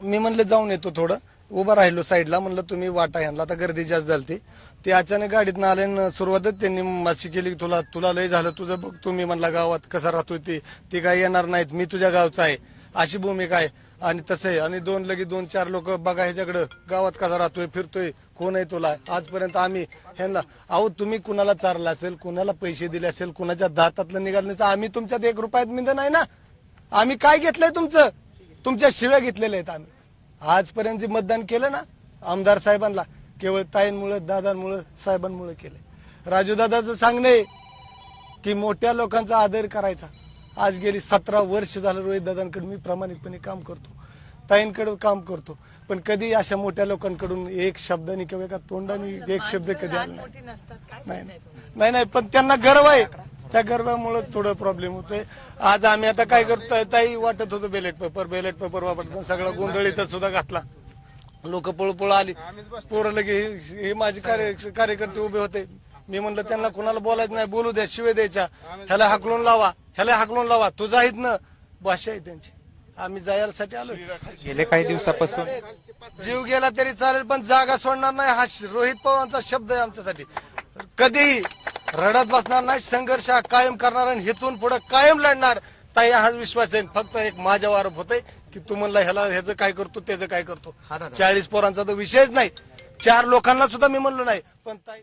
मी म्हणलं जाऊन येतो थोडं. उभं राहिलो साईडला. म्हणलं तुम्ही वाटा ह्यांना आता गर्दी जास्त झाली ते अचानक गाडीत आले सुरुवातच त्यांनी माशी केली तुला तुला लय झालं तुझं बघ तुम्ही म्हणला गावात कसा राहतोय ते. ते काही येणार नाहीत मी तुझ्या गावचा आहे. अशी भूमिका आहे. आणि तसं आहे. आणि दोन लगे दोन चार लोक बघा ह्याच्याकडं गावात कसा राहतोय फिरतोय कोण आहे तुला? आजपर्यंत आम्ही ह्यांना अहो तुम्ही कुणाला चारला असेल कुणाला पैसे दिले असेल कुणाच्या दातातलं निघालं नसेल आम्ही तुमच्यात एक रुपयात मिंद नाही ना. आम्ही काय घेतलंय तुमचं? तुमच्या शिव्या घेतलेल्या आहेत आम्ही. आजपर्यंत जे मतदान केलं ना आमदार साहेबांना केवळ ताईंमुळं दादांमुळं साहेबांमुळं केलंय. राजू दादाचं सांगणे की मोठ्या लोकांचा आदर करायचा. आज गेली सतरा वर्ष झालं रोहित दादांकडे मी प्रामाणिकपणे काम करतो. ताईंकडे काम करतो. पण कधी अशा मोठ्या लोकांकडून एक शब्दाने किंवा एका तोंडाने एक शब्द कधी आला नाही नाही पण त्यांना गर्व आहे. त्या गर्वामुळे थोडं प्रॉब्लेम होतोय. आज आम्ही आता काय करतोय ताई वाटत होतो बेलेट पेपर बेलेट पेपर वापरतो सगळा गोंधळ इथं सुद्धा घातला. लोक पळू पळू आली. पोरं लगे हे माझे कार्य कार्यकर्ते उभे होते. मी म्हणलं त्यांना कुणाला बोलायचं नाही बोलू द्या शिवे द्यायच्या. ह्याला हाकलून लावा ह्याला हाकलून लावा. तुझा आहेत ना. भाषा आहे त्यांची. आम्ही जायसाठी आलो गेले काही दिवसापासून. जीव गेला तरी चालेल पण जागा सोडणार नाही हा रोहित पवारांचा शब्द आहे आमच्यासाठी. कधीही रडत बसणार नाही संघर्ष हा कायम करणार आणि हेतून पुढे कायम लढणार. ताई हा विश्वास आहे. फक्त एक माझ्यावर आरोप होतोय की तू म्हणला ह्याला ह्याचं काय करतो त्याचं काय करतो. चाळीस पोरांचा तर विषयच नाही. चार लोकांना सुद्धा मी म्हणलो नाही. पण ताई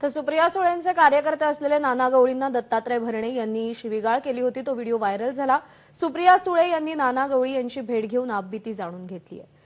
तर सुप्रिया सुळेंचे कार्यकर्ते असलेले नाना गवळींना दत्तात्रय भरणे यांनी शिवीगाळ केली होती. तो व्हिडिओ व्हायरल झाला. सुप्रिया सुळे यांनी नाना गवळी यांची भेट घेऊन आपबीती जाणून घेतली आहे.